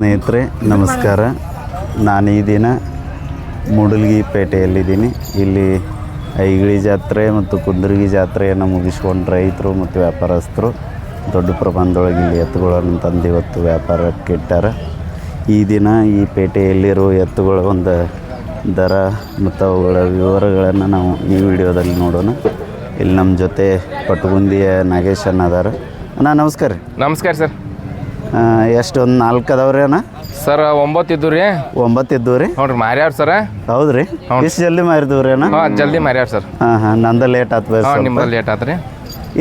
ಸ್ನೇಹಿತರೆ, ನಮಸ್ಕಾರ. ನಾನು ಈ ದಿನ ಮೂಡಲ್ಗಿ ಪೇಟೆಯಲ್ಲಿದ್ದೀನಿ. ಇಲ್ಲಿ ಐಗಿಳಿ ಜಾತ್ರೆ ಮತ್ತು ಕುಂದರ್ಗಿ ಜಾತ್ರೆಯನ್ನು ಮುಗಿಸ್ಕೊಂಡು ರೈತರು ಮತ್ತು ವ್ಯಾಪಾರಸ್ಥರು ದೊಡ್ಡ ಪ್ರಮಾಣದೊಳಗೆ ಇಲ್ಲಿ ಎತ್ತುಗಳನ್ನು ತಂದು ಇವತ್ತು ವ್ಯಾಪಾರಕ್ಕೆ ಇಟ್ಟಾರೆ. ಈ ದಿನ ಈ ಪೇಟೆಯಲ್ಲಿರೋ ಎತ್ತುಗಳ ಒಂದು ದರ ಮತ್ತು ಅವುಗಳ ವಿವರಗಳನ್ನು ನಾವು ಈ ವಿಡಿಯೋದಲ್ಲಿ ನೋಡೋಣ. ಇಲ್ಲಿ ನಮ್ಮ ಜೊತೆ ಪಟಗುಂದಿಯ ನಾಗೇಶ್ ಅನ್ನದಾರ ಅಣ್ಣ, ನಮಸ್ಕಾರ ನಮಸ್ಕಾರ ಸರ್. ಎಷ್ಟು ಒಂದು ನಾಲ್ಕು ಅದಾವ್ರಿ ಅಣ್ಣ? ಸರ್ ಒಂಬತ್ತು ಇದ್ದು ರೀ. ಒಂಬತ್ತು ಇದ್ದು ರೀ? ನೋಡ್ರಿ ಮಾರ್ಯಾರ ಸರ್. ಹೌದ್ರಿ? ಇಷ್ಟು ಜಲ್ದಿ ಮಾರಿದ್ವಿ ರೀ ಅಣ್ಣ? ಹಾಂ ಜಲ್ದಿ ಮಾರ್ಯಾರ ಸರ್. ಹಾಂ ಹಾಂ ನಂದ ಲೇಟ್ ಆತ್ ಬಸ್ ಹಾಂ ನಿಮ್ದು ಲೇಟ್ ಆತ್ರಿ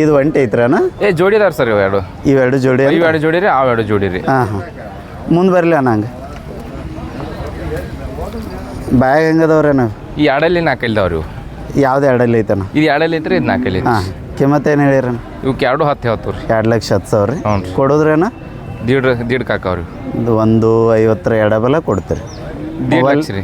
ಇದು ಒಂಟಿ ಐತ್ರಿ ಅಣ್ಣ? ಏ ಜೋಡಿ ಅದಾರ ಸರ್ ಇವೆರಡು ಇವೆರಡು ಜೋಡಿ ಇವೆರಡು ಜೋಡಿ ರೀ ಅವು ಎರಡು ಜೋಡಿ ರೀ. ಹಾಂ ಹಾಂ. ಮುಂದೆ ಬರಲಿ ಅಣ್ಣ ಹಂಗೆ. ಬ್ಯಾಗ್ ಹೆಂಗದವ್ರಿ ಅಣ್ಣ? ಈ ಎರಡಲ್ಲಿ ನಾಲ್ಕೈಲ್ದವ್ರಿ ಇವು. ಯಾವ್ದು ಎರಡಲ್ಲಿ ಐತಣ್ಣ? ಇದು ಎರಡಲ್ಲಿ ಐತ್ರಿ ಇದು ನಾಲ್ಕೈಲಿ ಹಾಂ ಕಿಮ್ಮತ್ತೇನು ಏನು ಹೇಳಿರಿ ಅಣ್ಣ? ಇವಕ್ಕೆ ಎರಡು ಹತ್ತು ಹೇಳ್ತವ್ರಿ. ರೀ ಎರಡು ಲಕ್ಷ ಹತ್ತು ಸಾವಿರ. ರೀ. ಅಣ್ಣ? ದೀಡ್ ದೀಡ್ ಕಾಕವ್ರಿ ಇದು ಒಂದು ಐವತ್ತರ ಎಡಬಲ ಕೊಡ್ತೀರಿ. ದೀಡ್ ಲಕ್ಷ ರೀ.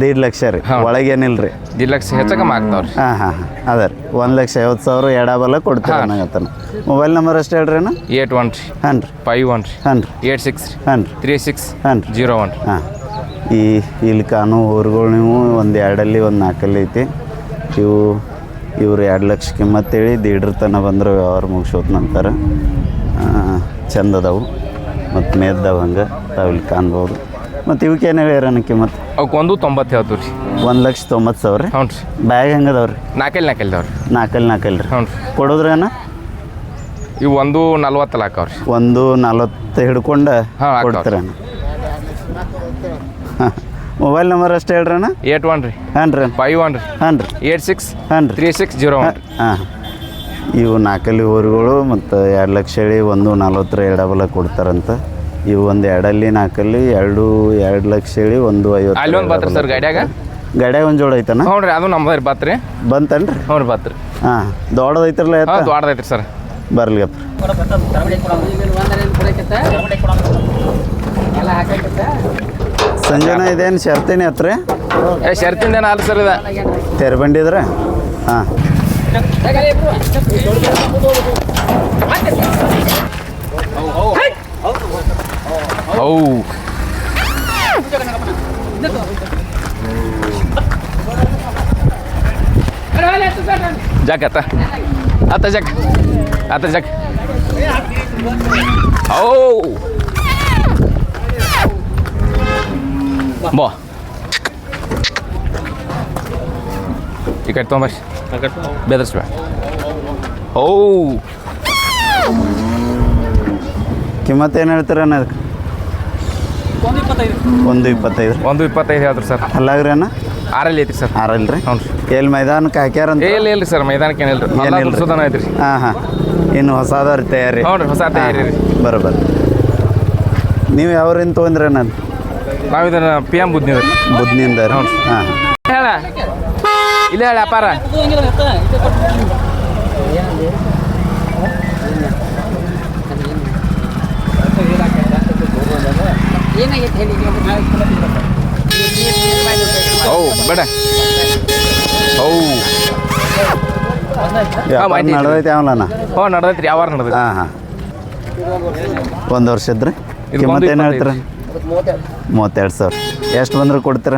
ದೀಡ್ ಲಕ್ಷ ರೀ. ಒಳಗೇನಿಲ್ಲ ರೀ. ದೀಡ್ ಲಕ್ಷ ಹೆಚ್ಚಕ ಮಾಗ್ತಾವ್ರಿ ಹಾಂ ಹಾಂ ಹಾಂ. ಅದ ರೀ. ಒಂದು ಲಕ್ಷ ಐವತ್ತು ಸಾವಿರ ಎಡಬಲ ಕೊಡ್ತೀರಿ ಅನ್ನಗತ್ತನ ಮೊಬೈಲ್ ನಂಬರ್ ಅಷ್ಟು ಹೇಳ್ರಿ ಅಣ್ಣ? ಏಟ್ ಒನ್ ರೀ. ಹಾಂ ರೀ. ಫೈವ್ ಒನ್ ರೀ. ಹಾಂ ರೀ. ಏಟ್ ಸಿಕ್ಸ್ ರೀ. ಹಾಂ ರೀ. ತ್ರೀ ಸಿಕ್ಸ್ ಹಾಂ ರೀ. ಜೀರೋ ಒನ್ ರೀ. ಹಾಂ. ಈ ಇಲ್ಲಿ ಕಾನೂ ಊರುಗಳು ನೀವು ಒಂದು ಎರಡಲ್ಲಿ ಒಂದು ನಾಲ್ಕಲ್ಲಿ ಐತಿ. ಇವು ಇವ್ರು ಎರಡು ಲಕ್ಷ ಕಿಮ್ಮತ್ತೇಳಿ ದೀಡ್ರ ತನಕ ಬಂದರು ವ್ಯವಹಾರ ಮುಗಿಸೋದು ನಂತರ ಚಂದ ಅದಾವು ಮತ್ತು ಮೇದ್ದವು ಹಂಗೆ ತಾವು ಇಲ್ಲಿ ಕಾಣ್ಬೋದು ಮತ್ತು ಇವಕ್ಕೇನೆ ಏನು ಅನ್ನಕ್ಕೆ ಮತ್ತು? ಅವಕ್ಕೆ ಒಂದು ತೊಂಬತ್ತು ಹೇಳ್ತೀವಿ ರೀ ಒಂದು ಲಕ್ಷ ತೊಂಬತ್ತು ಸಾವಿರ? ರೀ ಹ್ಞೂ ರೀ. ಬ್ಯಾಗ್ ಹೆಂಗೆ ಅದಾವೆ ರೀ ನಾಲ್ಕೈಲಿ ನಾಲ್ಕೈಲ್ದವ್ರಿ ನಾಲ್ಕಲ್ಲಿ ನಾಲ್ಕಲ್ಲಿ ರೀ. ಹ್ಞೂ ರೀ. ಕೊಡೋದ್ರೇನ ಇವು ಒಂದು ನಲ್ವತ್ತಲ್ಲ ಹಾಕವ್ರಿ ಒಂದು ನಲ್ವತ್ತು ಹಿಡ್ಕೊಂಡು ಹಾಂ, ಹಾಕ್ತಾವ್ರಿ. ಕೊಡ್ತೀರಣ್ಣ ಹಾಂ. ಮೊಬೈಲ್ ನಂಬರ್ ಅಷ್ಟು ಹೇಳ್ರಣ್ಣ ಏಟ್ ಒನ್ ರೀ. ಹಾಂ ರೀ. ಫೈವ್ ಒನ್ ರೀ. ಹಾಂ ರೀ. ಏಟ್ ಸಿಕ್ಸ್ ಹಾಂ ರೀ. ತ್ರೀ ಸಿಕ್ಸ್ ಜೀರೋ ಒನ್ ಹಾಂ. ಇವು ನಾಲ್ಕಲ್ಲಿ ಊರುಗಳು ಮತ್ತು ಎರಡು ಲಕ್ಷ ಹೇಳಿ ಒಂದು ನಲ್ವತ್ತರ ಎಡಬಲ ಕೊಡ್ತಾರಂತ. ಇವು ಒಂದು ಎರಡಲ್ಲಿ ನಾಲ್ಕಲ್ಲಿ ಎರಡು ಎರಡು ಲಕ್ಷ ಹೇಳಿ ಒಂದು ಐವತ್ತು ಅಲ್ಲಿ ಒಂದು ಬತ್ರಿ ಸರ್ ಗಾಡ್ಯಾಗ? ಗಾಡ್ಯಾಗ ಒಂದು ಜೋಡ ಐತನ? ಹ್ಞೂ ರೀ ಅದು ನಮ್ದು ಬತ್ರಿ. ಬಂತನ್ರಿ? ಹ್ಞೂ ರೀ ಬತ್ರಿ. ಹಾಂ ದೊಡ್ಡದೈತ್ರಲ್ಲ ಎತ್ತ? ದೊಡ್ಡದೈತ್ರಿ ಸರ್. ಬರ್ಲಿಗಪ್ಪ ಸಂಜೆನ ಇದೇನು ಶರ್ತೇನೆ ಹತ್ರ? ಏನು ಅಲ್ಲ ಸರ್ ಇದು? ತೆರೆ ಬಂಡಿದ್ರೆ ಹಾಂ. Pega aí, Bruno. Oh, oh. Jaga, tá? Ata, jaga. Ata, jaga. Oh! Boa. E cartão, mais. ಬೆದರ್ಸ್ಬೇಡ ಓ ಕಿಮ್ಮತ್ತು ಏನು ಹೇಳ್ತೀರ ಅದಕ್ಕೆ ಒಂದು ಇಪ್ಪತ್ತೈದು. ರೀ ಒಂದು ಇಪ್ಪತ್ತೈದು ಹೇಳ್ರಿ ಸರ್. ಅಲ್ಲಾಗ್ರಿ ಅಣ್ಣ? ಆರಲ್ಲಿ ಐತ್ರಿ ಸರ್. ಆರಲ್ಲ ರೀ ಹ್ಞೂ ರೀ. ಎಲ್ಲಿ ಮೈದಾನಕ್ಕೆ ಹಾಕ್ಯಾರ ಅಂತ ಇಲ್ಲ ರೀ ಸರ್ ಮೈದಾನಕ್ಕೆ ಏನಿಲ್ಲ ರೀ. ಏನಿಲ್ರಿ. ಎಲ್ಲ ಸುಧಾನ ಐತ್ರಿ. ಹಾಂ ಹಾಂ. ಇನ್ನು ಹೊಸದವ್ರ ತಯಾರಿ. ಹ್ಞೂ ರೀ ಹೊಸ ತಯಾರಿ ರೀ. ಬರೋಬರ್ ನೀವು ಯಾವ್ರಿಂದ ತೊಗೊಂಡ್ರಿ ನಾನು ನಾವು ಇದನ್ನ ಪಿ ಎಂ ಬುದ್ಧಿ ರೀ. ಹ್ಞೂ ಹಾಂ ಹಾಂ. ಹೇಳ. ಇಲ್ಲ ಹೇಳ ವ್ಯಾಪಾರ ಓ ಬೇಡ ಓ ನಡೆದೈತೆ ಅವಲನ ಹ್ಞೂ ನಡ್ದೈತ್ರಿ ಯಾವಾರ ನಡ್ದೈತಿ ಹಾಂ ಹಾಂ. ಒಂದು ವರ್ಷದ್ರಿ ಇದ್ರೆ? ಮತ್ತೆ ಏನು ಹೇಳ್ತೀರ? ಮೂವತ್ತೆರಡು ಸಾವಿರ. ಎಷ್ಟು ಬಂದ್ರೆ ಕೊಡ್ತೀರ?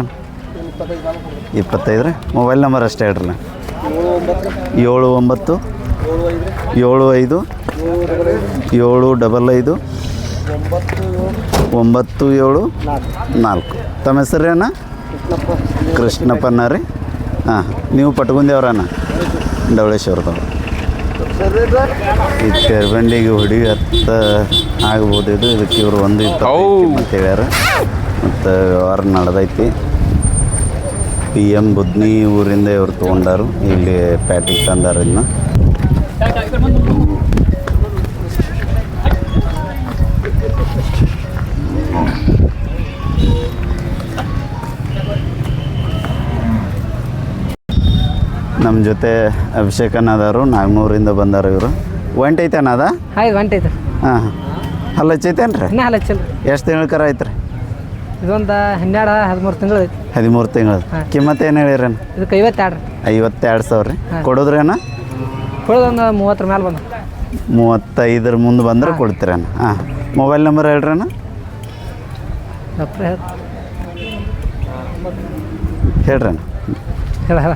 ಇಪ್ಪತ್ತೈದು ರೀ ಮೊಬೈಲ್ ನಂಬರ್ ಅಷ್ಟೇ ಹೇಳ್ರಲ್ಲ. ಏಳು ಒಂಬತ್ತು ಏಳು ಐದು ಏಳು ಡಬಲ್ ಐದು ಒಂಬತ್ತು ಏಳು ನಾಲ್ಕು. ತಮ್ಮ ಅಣ್ಣ? ಕೃಷ್ಣಪ್ಪನ ರೀ. ಹಾಂ ನೀವು ಪಟ್ಕೊಂದೇವ್ರಣ್ಣ ಡವಳೇಶ್ವರದವ್ರು ಈ ತೆರಬಂಡಿಗೆ ಹುಡುಗಿ ಹತ್ತ ಆಗ್ಬೋದು ಇದು. ಇದಕ್ಕೆ ಇವರು ಒಂದು ಇತ್ತು ಅಂತ ಹೇಳ್ಯಾರ. ಮತ್ತು ವ್ಯವಹಾರ ನಡೆದೈತಿ. ಪಿ ಎಂ ಬುದ್ನಿ ಊರಿಂದ ಇವ್ರು ತೊಗೊಂಡಾರು. ಇಲ್ಲಿ ಪ್ಯಾಟಿಗೆ ತಂದಾರ ಇದನ್ನ ನಮ್ಮ ಜೊತೆ ಅಭಿಷೇಕ್ ಅನ್ನೋದಾರು ನಾಗ್ನೂರಿಂದ ಬಂದಾರ ಇವರು. ಒಂಟೈತೆ ಅನ್ನದ ಹಾಯ್ ಒಂಟೈತೆ. ಹಾಂ. ಹಾಂ ಹಲ್ಲ ಹಚ್ಚೈತೇನು ರೀ ಇನ್ನೂ ಹಲಚ್ಚಲ್ ಎಷ್ಟು ತಿಂಗಳ ಐತ್ರಿ ಇದೊಂದು ಹನ್ನೆರಡು ಹದಿಮೂರು ತಿಂಗಳು ಐತಿ. ಹದಿಮೂರು ತಿಂಗಳು. ಕಿಮ್ಮತ್ತು ಏನು ಹೇಳಿರೇನು? ಇದಕ್ಕೆ ಐವತ್ತೆರಡು ಐವತ್ತೆರಡು ಸಾವಿರ ರೀ. ಕೊಡೋದ್ರೇನ? ಕೊಡೋದೊಂದು ಮೂವತ್ತರ ಮೇಲೆ ಬಂದ. ಮೂವತ್ತೈದರ ಮುಂದೆ ಬಂದ್ರೆ ಕೊಡ್ತೀರೇನ? ಹಾಂ. ಮೊಬೈಲ್ ನಂಬರ್ ಹೇಳ್ರಣ್ಣ ಅಪ್ರ ಹೇಳ ಹೇಳ ಹೇಳ.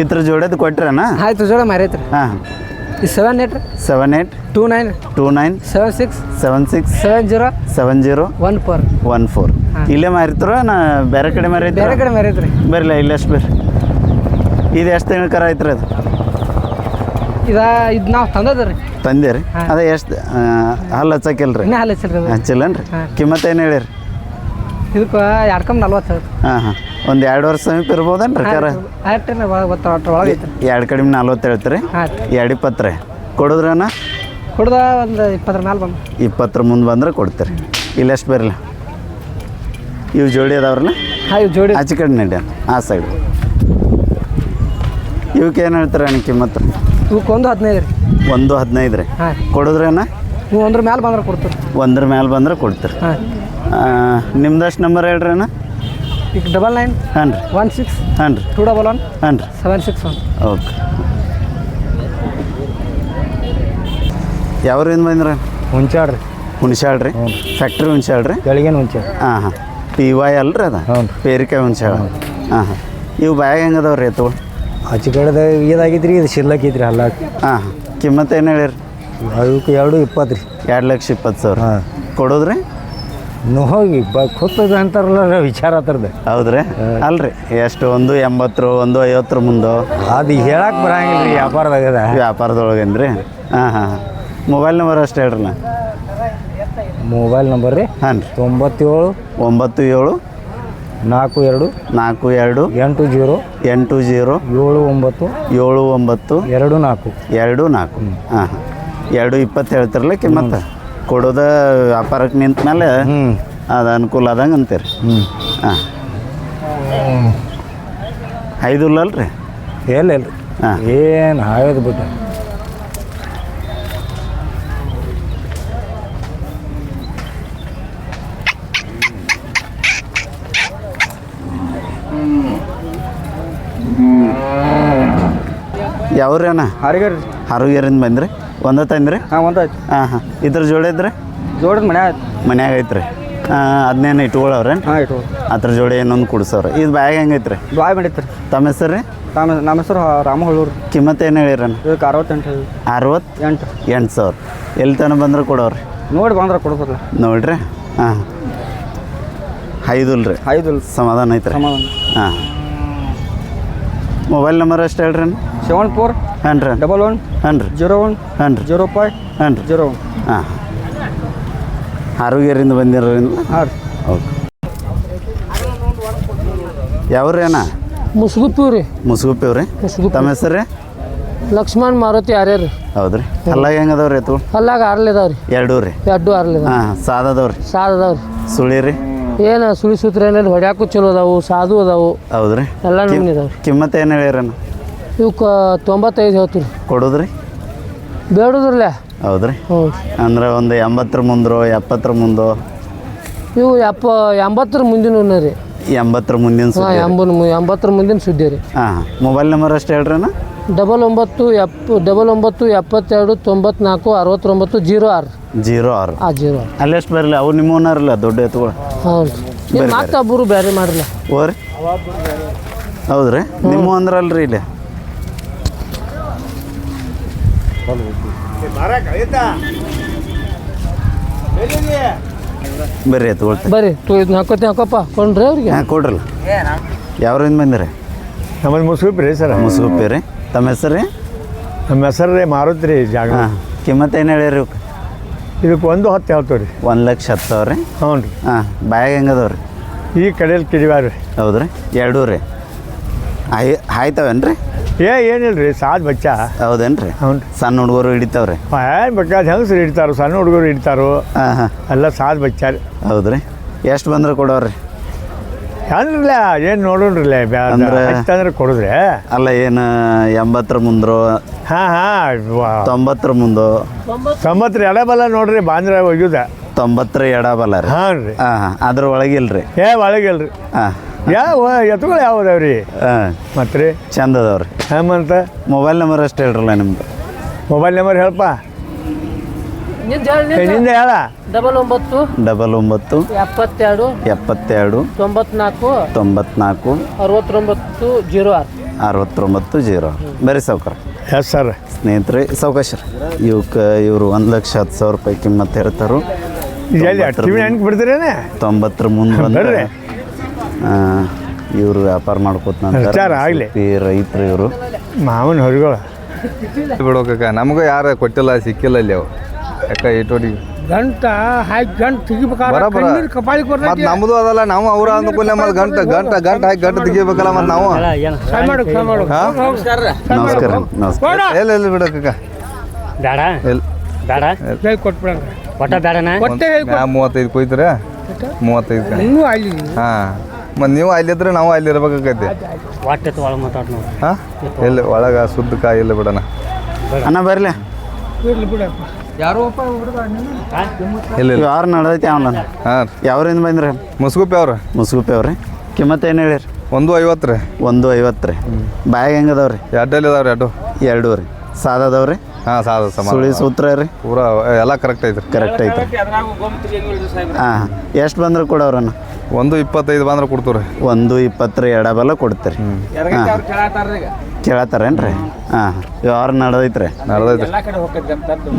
ಇದ್ರ ಜೋಡಿಯದು ಕೊಟ್ರಣ್ಣ ಆಯ್ತು ಜೋಡ ಮಾರೈತ್ರಿ. ಹಾಂ. Seven eight seven eight two nine two nine seven six seven six seven zero seven zero one four one four ಇಲ್ಲೇ ಮಾರಿತ್ರ ನಾ ಬೇರೆ ಕಡೆ ಮಾರಿ ಬೇರೆ ಕಡೆ ಮಾರೈತ್ರಿ ಬರಲಿಲ್ಲ ಇಲ್ಲ ಅಷ್ಟು ಬರ್ರಿ. ಇದು ಎಷ್ಟು ತಿಂಗಳ ಕರ ಐತ್ರಿ ಅದು? ಇದು ಇದು ನಾವು ತಂದದ ರೀ ತಂದೆ ರೀ. ಅದೇ ಎಷ್ಟು ಹಲ್ಲು ಹಚ್ಚಕ್ಕಿಲ್ಲ ರೀ ಹಲ್ಲು ಹಚ್ಚಿಲ್ಲ ಹಚ್ಚಿಲ್ಲನ್ರಿ? ಏನು ಹೇಳಿರಿ? ಇದಕ್ಕೆ ಎರಡು ಕಮ್ಮಿ ನಲ್ವತ್ತು ಹಾಂ ಹಾಂ. ಒಂದು ಎರಡು ವರ್ಷ ಸಮೀಪ ಇರ್ಬೋದೇನ್ರಿ ಕರ ಆಯ್ತು ರೀ ಗೊತ್ತ ಅಟ್ರ ಒಳಗೆ ಎರಡು ಕಡಿಮೆ ನಲ್ವತ್ತು ಹೇಳ್ತೀರಿ? ಎರಡು ಇಪ್ಪತ್ತು ರೀ. ಕೊಡುದ್ರನ? ಕುಡ್ದ ಒಂದು ಇಪ್ಪತ್ತರ ಮೇಲೆ ಬಂದು. ಇಪ್ಪತ್ತರ ಮುಂದೆ ಬಂದ್ರೆ ಕೊಡ್ತೀರಿ. ಇಲ್ಲ ಎಷ್ಟು ಬರಲ್ಲ ಇವು ಜೋಡಿ ಅದಾವ್ರಲ್ಲ? ಹಾಂ ಇವು ಜೋಡಿ. ಆಚೆ ಕಡೆ ನಡ್ಯ ಆ ಸೈಡ್ ಇವಕ್ಕೆ ಏನು ಹೇಳ್ತಾರೆ ಅಣ್ಣ ಕಿಮ್ಮತ್ತು ಇವಕ್ಕೆ ಒಂದು ಹದಿನೈದು ರೀ. ಒಂದು ಹದಿನೈದು ರೀ. ಕೊಡುದ್ರೇನ? ನೀವು ಒಂದ್ರ ಮೇಲೆ ಬಂದ್ರೆ ಕೊಡ್ತೀರಿ ಒಂದ್ರ ಮೇಲೆ ಬಂದ್ರೆ ಕೊಡ್ತೀರಿ. ಹಾಂ. ನಿಮ್ದಷ್ಟು ನಂಬರ್ ಹೇಳ್ರಿ ಅಣ್ಣ. ಈಗ ಡಬಲ್ ನೈನ್ ಹಾಂ ರೀ ಒನ್ ಸಿಕ್ಸ್ ಹಾಂ ರೀ ಟೂ ಡಬಲ್ ಒನ್ ಹಾಂ ರೀ ಸೆವೆನ್ ಸಿಕ್ಸ್ ಒನ್ ಓಕೆ. ಯಾವ್ರಿಂದ ಬಂದ್ರ? ಹುಣ್ಸಾಡ್ರಿ ಹುಣ್ಸಾಳ್ರಿ ಫ್ಯಾಕ್ಟ್ರಿ ಹುಣ್ಸಾಳ್ರಿ ಬೆಳಿಗ್ಗೆ ಹುಂಚೆ ಹಾಂ. ಹಾಂ ಪಿ ವಾಯ್ ಅಲ್ರಿ ಅದ? ಹ್ಞೂ. ಪೇರಿಕಾಯಿ ಹುಣ್ಸಾಳ ಹಾಂ ಹಾಂ. ಇವು ಬ್ಯಾಗ್ ಹೆಂಗೆ ಅದಾವ ರೀ ಎತ್ತುಗಳು? ಆಚೆ ಕಡೆದ ಇದಾಗಿದ್ರಿ ಇದು ಶಿರ್ಲಕ್ಕಿದ್ರಿ ಅಲ್ಲ ಹಾಂ ಹಾಂ. ಕಿಮ್ಮತ್ತು ಏನು ಹೇಳಿರಿ? ಅದಕ್ಕೆ ಎರಡು ಇಪ್ಪತ್ತು ರೀ. ಎರಡು ಲಕ್ಷ ಇಪ್ಪತ್ತು ಸಾವಿರ. ಹಾಂ. ಕೊಡೋದ್ರಿ? ಹೋಗಿ ಬ ಕೂತದ ಅಂತಾರಲ್ಲ ವಿಚಾರ ಆತರದ ಹೌದ್ರಿ? ಅಲ್ರಿ ಎಷ್ಟು ಒಂದು ಎಂಬತ್ತರ ಒಂದು ಐವತ್ತರ ಮುಂದೆ? ಅದು ಹೇಳಕ್ ಬರಂಗಿಲ್ಲ ರೀ ವ್ಯಾಪಾರದಾಗದ ವ್ಯಾಪಾರದೊಳಗೇನ್ರಿ? ಹಾಂ ಹಾಂ ಹಾಂ. ಮೊಬೈಲ್ ನಂಬರ್ ಅಷ್ಟು ನಾ. ಮೊಬೈಲ್ ನಂಬರ್ ರೀ? ಹಾಂ ರೀ. ತೊಂಬತ್ತೇಳು ಒಂಬತ್ತು ಏಳು ನಾಲ್ಕು ಎರಡು ನಾಲ್ಕು ಎರಡು ಎಂಟು ಜೀರೋ ಎಂಟು ಜೀರೋ ಏಳು ಒಂಬತ್ತು ಏಳು ಒಂಬತ್ತು ಎರಡು ನಾಲ್ಕು. ಎರಡು ನಾಲ್ಕು. ಹಾಂ ಹಾಂ. ಎರಡು ಇಪ್ಪತ್ತು ಹೇಳ್ತಿರಲಿಕ್ಕೆ ಕಿಮ್ಮತ್ತು ಕೊಡೋದ ವ್ಯಾಪಾರಕ್ಕೆ ನಿಂತ ಮೇಲೆ ಅದು ಅನುಕೂಲ ಆದಂಗೆ ಅಂತೀರಿ. ಹ್ಞೂ ಹಾಂ. ಐದು ಅಲ್ರಿ? ಎಲ್ಲ ಇಲ್ಲ. ಹಾಂ. ಏನು ಹಾಯೋದು ಬಿಟ್ಟು. ಯಾವ್ರಿ ಅಣ್ಣ? ಹಾರಿಗರ್. ಹಾರುಗೇರಿಂದ ಬಂದ್ರಿ? ಒಂದ ತಂದ್ರಿ ಹಾಂ ಒಂದು ಆಯ್ತು ಹಾಂ ಹಾಂ. ಇದ್ರ ಜೋಡಿ ಇದ್ರಿ ಜೋಡಿದ ಮನೆ ಆಯ್ತು ಮನ್ಯಾಗ ಐತ್ರಿ. ಅದನ್ನೇನು ಇಟ್ಕೊಳ್ಳವ್ರೆ ಹಾಂ ಇಟ್ಟು ಅದ್ರ ಜೋಡಿ ಇನ್ನೊಂದು ಕುಡ್ಸವ್ರಿ. ಇದು ಬ್ಯಾಗ್ ಹೆಂಗೈತ್ರಿ ದ್ವಾಯ್ ಮಾಡಿತ್ತು ರೀ. ತಮ್ಮ ಹೆಸರು ರೀ? ತಮ್ಮ ನಮ್ಮ ಹೆಸರು ರಾಮ ಹೊಳ್ಳೂರು ಕಿಮ್ಮತ್ತು ಏನು ಹೇಳಿರಣ್ಣ ಇದಕ್ಕೆ ಅರವತ್ತೆಂಟು ಅರವತ್ತು ಎಂಟು. ಎಂಟು ಸಾವಿರ. ಎಲ್ಲಿ ತನಕ ಬಂದ್ರೆ ಕೊಡೋರಿ ನೋಡಿ ಬಂದ್ರೆ ಕೊಡ್ಬೋದಲ್ಲ ನೋಡ್ರಿ. ಹಾಂ. ಐದುಲ್ ರೀ ಐದು ಸಮಾಧಾನ ಐತ್ರಿ. ಸಮಾಧಾನ. ಹಾಂ. ಮೊಬೈಲ್ ನಂಬರ್ ಅಷ್ಟು ಹೇಳ್ರಿ ಸೆವೆನ್ ಫೋರ್ ಹಂಡ್ರೆಡ್ ರೀ ಡಬಲ್ ಒನ್ ಹಂಡ್ರೆಡ್ ರೀ zero one hundred zero five hundred zero one ಹಾಂ. ಆರೋಗ್ಯರಿಂದ ಬಂದಿರೋದ್ರಿಂದ ಹಾಂ ರೀ. ಓಕೆ ಯಾವ್ರಿ ಅಣ್ಣ? ಮುಸ್ಗುಪ್ಪಿ ರೀ ಮುಸುಗುಪ್ಪಿವ್ ರೀ ಮುಸ್ಗುಪ್ಪಿ. ತಮ್ಮ ಹೆಸರು ರೀ? ಲಕ್ಷ್ಮಣ್ ಮಾರುತಿ ಯಾರ್ಯಾರು? ರೀ ಹೌದ್ರಿ. ಅಲ್ಲಾಗ ಹೆಂಗೆ ಅದಾವ್ರಿ ಎತ್ತು ಅಲ್ಲಾಗ ಆರ್ಲಿದಾವ್ ರೀ ಎರಡೂ ರೀ? ಎರಡು ಆರ್ಲಿ ಹಾಂ ಸಾದದವ್ರಿ ಸಾದ್ ಅದಾವ ರೀ ಸುಳಿ ರೀ? ಏನು ಸುಳಿ ಸೂತ್ರ ಏನಿಲ್ಲ ಹೊಡ್ಯಾಕು ಚಲೋ ಅದಾವು ಸಾಧು ಅದಾವು. ಹೌದ್ರಿ. ಎಲ್ಲ ನಮ್ಮ ಇದಾವೆ ಕಿಮ್ಮತ್ತು ಏನು ಹೇಳಿರಣ್ಣ ಇವಕ್ಕೆ ತೊಂಬತ್ತೈದು ಹೇಳ್ತೀವಿ ರೀ ಕೊಡೋದ್ರಿ? ಬೇಡೋದ್ರಲ್ಲ? ಹೌದ್ರಿ? ಅಂದ್ರೆ ಒಂದು ಎಂಬತ್ತರ ಮುಂದ್ರು ಎಪ್ಪತ್ತರ ಮುಂದೋ? ಇವು ಎಪ್ಪ ಎಂಬತ್ತರ ಮುಂದಿನ ರೀ. ಎಂಬತ್ತರ ಮುಂದಿನ ಹಾಂ ಸುದ್ದಿ ಎಂಬನ್ ಎಂಬತ್ತರ ಮುಂದಿನ ಸುದ್ದಿ ರೀ. ಹಾಂ ಮೊಬೈಲ್ ನಂಬರ್ ಅಷ್ಟು ಹೇಳ್ರಿ ಅಣ್ಣ ಡಬಲ್ ಒಂಬತ್ತು ಎಪ್ ಡಬಲ್ ಒಂಬತ್ತು ಎಪ್ಪತ್ತೆರಡು ತೊಂಬತ್ನಾಲ್ಕು ಅರವತ್ತೊಂಬತ್ತು ಜೀರೋ ಆರು. ಜೀರೋ ಆರು. ಆ ಜೀರೋ ಆರು. ಅಲ್ಲೆಷ್ಟು ಬರಲಿ? ಅವು ನಿಮ್ಮವನಾರಲ್ಲ ದೊಡ್ಡ ಎತ್ತುಗಳು ಹೌದು ನೀವು ಮತ್ತೆ ಒಬ್ಬರು ಬೇರೆ ಮಾಡಿರಲ್ಲ. ಓರಿ? ಹೌದ್ರಿ? ನಿಮ್ಮ ಅಂದ್ರಲ್ರಿ ಇಲ್ಲಿ? ಬರ್ರಿ ತಗೊಳ್ತೀನಿ ಬರ್ರಿ ಟೂ ಇದನ್ನ ಹಾಕೋತಿ ಹಾಕೋಪ್ಪ. ಕೊಂಡ್ರಿ ಅವ್ರಿಗೆ. ಹಾಂ ಕೊಡ್ರಲ್ಲ. ಯಾವ್ರಿಂದ ಬಂದಿರಿ? ನಮ್ಮಲ್ಲಿ ಮುಸುಬಿ ರೀ ಸರ್. ಮುಸುಗುಪ್ಪಿ ರೀ. ತಮ್ಮ ಹೆಸರು ರೀ? ನಮ್ಮ ಹೆಸರು ರೀ ಮಾರುತಿ ರೀ ಜಾಗ. ಹಾಂ ಕಿಮ್ಮತ್ತು ಏನು ಹೇಳಿರಿ ಇವಕ್ಕೆ ಇದಕ್ಕೆ ಒಂದು ಹತ್ತು ಹೇಳ್ತೀವಿ ರೀ ಒಂದು ಲಕ್ಷ ಹತ್ತು ಸಾವಿರ ರೀ? ಹ್ಞೂ ರೀ ಹಾಂ ಬ್ಯಾಗ್ ಹೆಂಗದವ್ರಿ ಈ ಕಡೆಯಲ್ಲಿ ಕಿಡಿವಾರ. ರೀ ಹೌದ್ರಿ. ಎರಡೂ ರೀ. ಆಯ್ ಹಾಯ್ತಾವೇನು ರೀ ಏ ಏನಿಲ್ಲ ರೀ ಸಾದ್ ಬಚ್ಚ. ಹೌದೇನ್ರಿ? ಹ್ಞೂ ಸಣ್ಣ ಹುಡುಗರು ಹಿಡಿತಾವ್ರಿ? ಏನು ಬೇಕಾದ ಹೆಂಗಸ್ರು ಇಡ್ತಾರೋ ಸಣ್ಣ ಹುಡುಗರು ಇಡ್ತಾರೋ ಹಾಂ ಹಾಂ. ಎಲ್ಲ ಸಾದ್ ಬಚ್ಚ. ರೀ ಹೌದ್ರಿ. ಎಷ್ಟು ಬಂದ್ರೆ ಕೊಡೋರಿ ಅಂದ್ರಲ್ಲ ಏನು ನೋಡೋಣ್ರಲ್ಲ ಅಂದ್ರೆ- ಅಂದ್ರೆ ಕೊಡಿದ್ರೆ? ಅಲ್ಲ ಏನು ಎಂಬತ್ತರ ಮುಂದ್ರೋ? ಹಾಂ ಹಾಂ ತೊಂಬತ್ತರ ಮುಂದೋ? ತೊಂಬತ್ತರ ಎಡಬಲ ನೋಡ್ರಿ ಬಾಂದ್ರ ಒಯ್ಯುದ. ತೊಂಬತ್ತರ ಎಡಬಲ್ಲ ರೀ. ಹಾಂ ರೀ ಹಾಂ ಹಾಂ. ಅದ್ರ ಒಳಗಿಲ್ರಿ. ಏ ಒಳಗಿಲ್ರಿ. ಹಾಂ. ಯಾವ ಎತ್ತುಗಳು ಯಾವ ರೀ ಹಾಂ. ಮತ್ತೆ ರೀ ಚಂದ ಅದಾವ್ರಿ ಹೇಮಂತ? ಮೊಬೈಲ್ ನಂಬರ್ ಅಷ್ಟು ಹೇಳ್ರಲ್ಲ ನಿಮ್ದು. ಮೊಬೈಲ್ ನಂಬರ್ ಹೇಳಪ್ಪ ನಿಂದ ಹೇಳ ಡಬಲ್ ಒಂಬತ್ತು ಡಬಲ್ ಒಂಬತ್ತು ಎಪ್ಪತ್ತೆರಡು ಎಪ್ಪತ್ತೆರಡು ತೊಂಬತ್ನಾಲ್ಕು ತೊಂಬತ್ನಾಲ್ಕು ಅರವತ್ತೊಂಬತ್ತು ಜೀರೋ ಆರು. ಅರವತ್ತೊಂಬತ್ತು ಜೀರೋ. ಬರೀ ಸಾವ್ಕಾರ. ಎಸ್ ಸರ್ ಸ್ನೇಹಿತರೆ ಸಾವಕಾಶರು. ಇವಕ್ಕೆ ಇವರು ಒಂದು ಲಕ್ಷ ಹತ್ತು ಸಾವಿರ ರೂಪಾಯಿ ಕಿಮ್ಮತ್ತು ಹೇಳ್ತಾರು. ಎಲ್ಲಿ ಟಿವಿ ನೆನ್ಕ್ ಬಿಡ್ತೀರೇನೆ? ತೊಂಬತ್ತರ ಮುಂದೆ ಬಂದರೆ. ಇವರು ವ್ಯಾಪಾರ ಮಾಡ್ಕೋತ ವಿಚಾರ ಆಗ್ಲಿ. ರೈತರು ಇವರು. ಮಾವನ ಹೊರಗಳ. ಬಿಡ್ಬೇಕ ನಮಗೂ ಯಾರು ಕೊಟ್ಟಿಲ್ಲ ಸಿಕ್ಕಿಲ್ಲ ಇಲ್ಲಿ ಅವು. ಯಾಕ ಇಟ್ಟೋಡಿ ಗಂಟ ಹಾಕಿ ಗಂಟು ತೆಗಿಬೇಕಾದ್ರೆ ಬರಬರ. ಕಣ್ಣೀರ್ ಕಪಾಳಿಗೆ ಮತ್ ಬರ್ತೈತಿ ನಮ್ದು ಅದಲ್ಲ ನಾವು ಅವ್ರ ಅನುಕೂಲ ಮತ್ ಗಂಟ ಗಂಟ ಗಂಟ ಹಾಕಿ ಗಂಟ ತೆಗಿಬೇಕಲ್ಲ ಮತ್ತೆ ನಾವು. ಸಹಾಯ ಮಾಡು ಸಹಾಯ ಮಾಡು ಹಾ? ನಮಸ್ಕಾರ ನಮಸ್ಕಾರ ಎಲ್ಲಿ ಎಲ್ಲಿ ಬಿಡಕ್ಕ? ಬೇಡ. ಎಲ್ಲಿ? ಬೇಡ. ಕೈ ಕೊಟ್ಬಿಡಂಗ ಒಟ್ಟ ಬೇಡನ? ನಾ ಮೂವತ್ತೈದು ಕೊಯ್ತೀರ? ಮೂವತ್ತೈದು ಇನ್ನೂ ಅಲ್ಲಿ ಹಾ. ಮತ್ ನೀವು ಅಲ್ಲಿದ್ರೆ ನಾವು ಅಲ್ಲಿ ಇರ್ಬೇಕಾಗೈತಿ. ಒಟ್ಟೆ ಒಳಗೆ ಮಾತಾಡ್ ನಾವು ಹಾ? ಎಲ್ಲಿ ಒಳಗ ಸುದ್ದ ಕಾಯಿ ಇಲ್ಲ ಬಿಡೋಣ. ಅಣ್ಣ ಬರಲಿ. ಇಲ್ಲ ಇಲ್ಲ. ಯಾರು ನಡೆದೈತಿ ಅವನ? ಹಾಂ. ಯಾವ್ರಿಂದ ಬಂದ್ರಿ? ಮುಸ್ಗುಪ್ಪಿ ಅವ್ರ. ಮುಸುಗುಪ್ಪಿ ಅವ್ರಿ. ಕಿಮ್ಮತ್ತು ಏನು ಹೇಳಿರಿ? ಒಂದು ಐವತ್ತು ರೀ. ಒಂದು ಐವತ್ತು ರೀ. ಬ್ಯಾಗ್ ಹೆಂಗೆ ಅದಾವ್ರಿ? ಎರಡಲ್ಲಿ ಇದಾವ್ರಿ ಎರಡು ಎರಡು ರೀ. ಸಾದ ಅದಾವ್ರಿ? ಹಾಂ ಸಾಧ ಸುಳಿ ಸಮ ಸೂತ್ರ ರೀ? ಪೂರಾ ಎಲ್ಲ ಕರೆಕ್ಟ್ ಐತ್ರಿ. ಕರೆಕ್ಟ್ ಐತ್ರಿ ಹಾಂ ಎಷ್ಟು ಬಂದ್ರೆ ಕೊಡವ್ರಣ್ಣ ಒಂದು ಇಪ್ಪತ್ತೈದು ಬಂದ್ರೆ ಕೊಡ್ತೀವಿ ಒಂದು ಇಪ್ಪತ್ತರ ಎಡಬಲ ಕೊಡ್ತೀರಿ. ಹಾಂ. ಕೇಳತ್ತಾರೇನ್ರಿ? ಹಾಂ ಯಾರು ನಡೆದೈತ್ರಿ? ನಡೆದೈತ್ರಿ.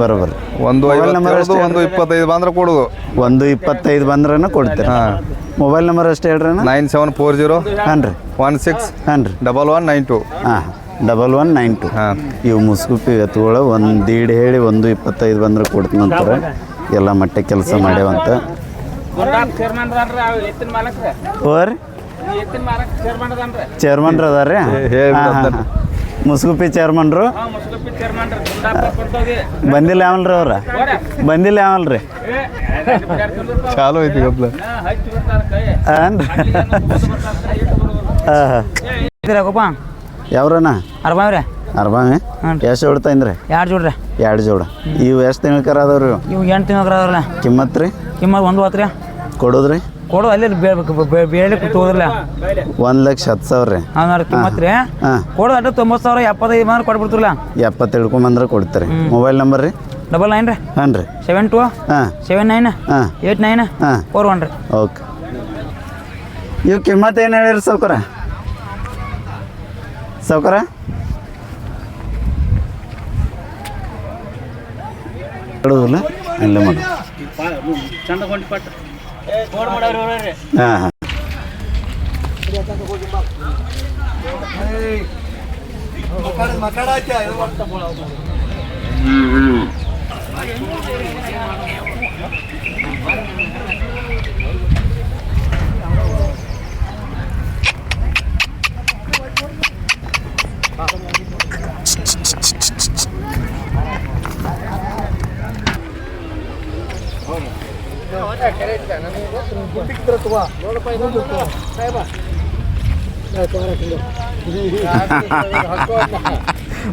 ಬರೋಬರ್ರಿ ಒಂದು ಐವತ್ತು ಹೇಳೋದು, ಅಷ್ಟೇ ಒಂದು ಇಪ್ಪತ್ತೈದು ಬಂದ್ರೆ ಕೊಡೋದು. ಒಂದು ಇಪ್ಪತ್ತೈದು ಬಂದ್ರನ ಕೊಡ್ತೀರಿ. ಹಾಂ. ಮೊಬೈಲ್ ನಂಬರ್ ಅಷ್ಟೇ ಹೇಳ್ರಿ ನೈನ್ ಸೆವೆನ್ ಫೋರ್ ಜೀರೋ ಹಾಂ ರೀ ಒನ್ ಸಿಕ್ಸ್ ಹಾಂ ರೀ ಡಬಲ್ ಒನ್ ನೈನ್ ಟು. ಹಾಂ. Double one nine two. ಹಾಂ. ಇವು ಮುಸ್ಗುಪ್ಪಿ ಎತ್ತುಗಳು ಒಂದು ದೀಡ್ ಹೇಳಿ ಒಂದು ಇಪ್ಪತ್ತೈದು ಬಂದ್ರೆ ಕೊಡ್ತೀನಂತಾರೆ. ಎಲ್ಲ ಮಟ್ಟೆ ಕೆಲಸ ಮಾಡ್ಯಾವಂತ. ಓರಿ ಚೇರ್ಮನ್ರು ಅದಾರ್ರಿ? ಮುಸ್ಗುಪ್ಪಿ ಚೇರ್ಮನ್ರು ಬಂದಿಲ್ಲ ಯಾವಲ್ರಿ ಅವ್ರ? ಬಂದಿಲ್ಲ ಯಾವಲ್ರಿ? ಚಾಲು ಐತಿ ಗಪ್ಲ. ಹಾಂ ಹಾಂ ಯಾವ್ರಣ್ಣ? ಅರ್ಬಾವ್ರೆ ಅರ್ಬಾಮಿ ಎಷ್ಟು ಜೋಡ್ ತಂದ್ರಿ ಎರಡು ಜೋಡ್ರಿ ಎರಡು ಜೋಡ. ಇವು ಎಷ್ಟು ತಿಂಗ್ಳಕರ ಅದಾವ್ರಿ ಇವು? ಎಂಟು ಎಂಟು ತಿಂಗಳಲ್ಲ ಕಿಮ್ಮತ್ ರೀ? ಕಿಮ್ಮತ್ ಒಂದು ಹೊತ್ತು ರೀ. ಕೊಡೋದ್ರಿ? ಕೊಡು ಅಲ್ಲಿ ಬೇಳಕ್ಕೆ ತೋದ್ರಲ್ಲ ಒಂದು ಲಕ್ಷ ಹತ್ತು ಸಾವಿರ ರೀ. ಹಂಗಾರೆ ಕಿಮ್ಮತ್ ರೀ. ಹಾಂ ಕೊಡು ಅಡ್ಡ ತೊಂಬತ್ತು ಸಾವಿರ ಎಪ್ಪತ್ತೈದು ಮಾರು ಕೊಟ್ಬಿಡ್ತಿರಲ್ಲ. ಎಪ್ಪತ್ತು ಹಿಡ್ಕೊಂಬಂದ್ರೆ ಕೊಡ್ತೀರಿ. ಮೊಬೈಲ್ ನಂಬರ್ ರೀ? ಡಬಲ್ ನೈನ್ ರೀ. ಹಾಂ ರೀ. ಸೆವೆನ್ ಟು ಹಾಂ. ಸೆವೆನ್ ನೈನ್ ಹಾಂ. ಏಯ್ಟ್ ನೈನ್ ಹಾಂ. ಫೋರ್ ಒನ್ ರೀ. ಓಕೆ. ಇವು ಕಿಮ್ಮತ್ ಏನು ಹೇಳಿರಿ ಸೌಕರ ಸೌಕರ ಕೊಡೋದಿಲ್ಲ ಅಲ್ಲೇ ಮಾಡಿ ಹಾಂ ಹಾಂ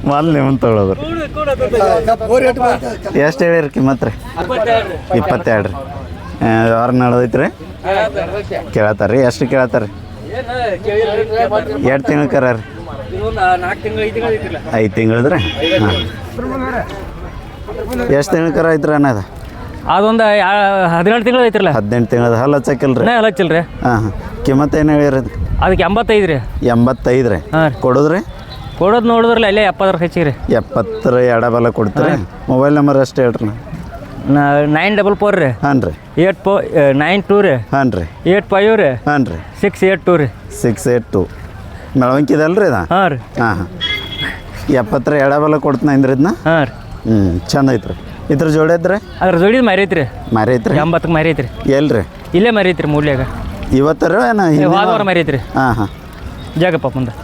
ಮೊದಲು ನಿಮ್ಮ ತೊಗೊಳೋದು. ಎಷ್ಟು ಹೇಳಿರಿ ಕಿಮ್ಮತ್ ರೀ ಇಪ್ಪತ್ತೆರಡು. ರೀ. ಯಾರು ನಡೆದೈತ್ರಿ? ರೀ ಕೇಳತ್ತಾರ ರೀ ಎಷ್ಟು ಕೇಳತ್ತಾರ ರೀ ಎರಡು ತಿಂಗಳು ಕರ ರೀ ಐದು ತಿಂಗಳದ್ರಿ? ಹಾಂ. ಎಷ್ಟು ತಿಂಗಳು ಕರ ಐತ್ರಿ ಅನ್ನೋದು? ಅದೊಂದು ಹದಿನೆಂಟು ತಿಂಗಳು ಐತ್ರಲ್ಲ? ಹದಿನೆಂಟು ತಿಂಗಳದ ಹಲ್ಲು ಹಚ್ಚಕ್ಕಿಲ್ರಿ ರೀ ಎಲ್ಲ ಹಚ್ಚಿಲ್ರಿ. ಹಾಂ ಹಾಂ. ಕಿಮ್ಮತ್ ಏನು ಹೇಳಿರಿ ಅದಕ್ಕೆ ಎಂಬತ್ತೈದು ರೀ. ಎಂಬತ್ತೈದು ರೀ. ಹಾಂ ರೀ. ಕೊಡೋದ್ರಿ? ಕೊಡೋದು ನೋಡಿದ್ರಲ್ಲ ಅಲ್ಲೇ ಎಪ್ಪತ್ತರ ಹೆಚ್ಚಿಗೆ ಎಪ್ಪತ್ತರ ಎಡಬಲ ಕೊಡ್ತೀರಿ? ಮೊಬೈಲ್ ನಂಬರ್ ಅಷ್ಟು ಹೇಳ್ರಿ ನಾನು ನೈನ್ ಡಬಲ್ ಫೋರ್ ರೀ. ಹಾಂ ರೀ. ಏಟ್ ಫೋ ನೈನ್ ಟೂ ರೀ. ಹಾಂ ರೀ. ಏಟ್ ಫೈವ್ ರೀ. ಹಾಂ ರೀ. ಸಿಕ್ಸ್ ಏಟ್ ಟೂ ರೀ. Six eight two. ಮೆಳವಂಕಿದಲ್ಲ ರೀ ಇದು? ಹಾಂ ರೀ. ಹಾಂ ಹಾಂ. ಎಪ್ಪತ್ತರ ಎಡಬಲ ಕೊಡ್ತೀನಿ ಅಂದ್ರಿ ಇದನ್ನ ಹಾಂ ರೀ. ಹ್ಞೂ ಚಂದ ಐತ್ರಿ. ಇದ್ರ ಜೋಡಿ ಐತ್ರಿ ಅದ್ರ ಜೋಡಿ ಮರಿ ಐತ್ರಿ ಮರಿ ಐತ್ರಿ ಎಂಬತ್ತಕ್ಕೆ ಮರಿ ಐತ್ರಿ ಎಲ್ರಿ ಇಲ್ಲೇ ಮರಿ ಐತ್ರಿ ಮೂಲ್ಯಾಗ ಇವತ್ತರ ಏನ ಹೋದ ವಾರ ಮರಿ ಐತ್ರಿ ಹಾಂ ಹಾಂ ಜಾಗಪ್ಪ ಮುಂದೆ